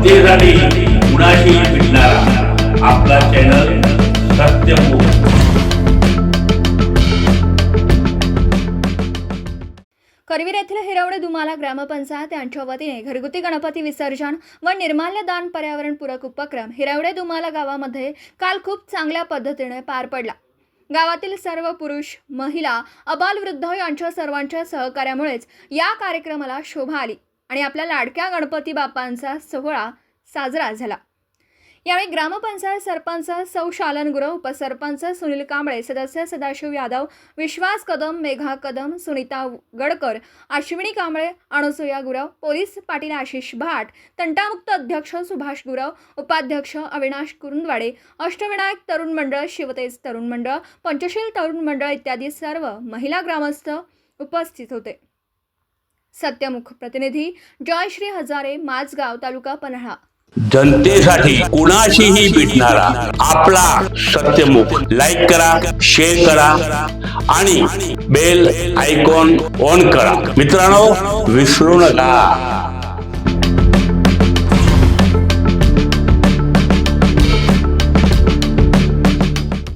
जनतेसाठी कुणाशी भेटणारा आपला चॅनल सत्यमुख करवीर येथील हिरवडे दुमाला ग्रामपंचायत यांच्या वतीने घरगुती गणपती विसर्जन व निर्माल्य दान पर्यावरणपूरक उपक्रम हिरवडे दुमाला गावामध्ये काल खूप चांगल्या पद्धतीने पार पडला. गावातील सर्व पुरुष महिला अबालवृद्ध यांच्या सर्वांच्या सहकार्यामुळेच या कार्यक्रमाला शोभा आली. आणि आपल्या लाडक्या गणपती बाप्पांचा सोहळा साजरा झाला. यावेळी ग्रामपंचायत सरपंच सौ शालनगुरव उपसरपंच सुनील कांबळे सदस्य सदाशिव यादव विश्वास कदम मेघा कदम सुनीता गडकर अश्विनी कांबळे अणुसुया गुरव पोलीस पाटील आशिष भाट तंटामुक्त अध्यक्ष सुभाष गुरव उपाध्यक्ष अविनाश कुरुंदवाडे अष्टविनायक तरुण मंडळ शिवतेज तरुण मंडळ पंचशील तरुण मंडळ इत्यादी सर्व महिला ग्रामस्थ उपस्थित होते. सत्यमुख प्रतिनिधी जयश्री हजारे माझगाव तालुका पन्हाळा. जनतेसाठी कुणाशीही भेटणारा आपला सत्यमुख. लाईक करा शेअर करा आणि बेल आयकॉन ऑन करा. मित्रांनो विसरू नका.